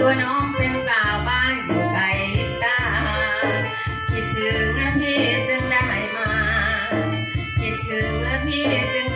ตัวน้องเป็นสาวบ้านอยู่ไกลลิตา คิดถึงพี่จึงได้มา คิดถึงพี่จึง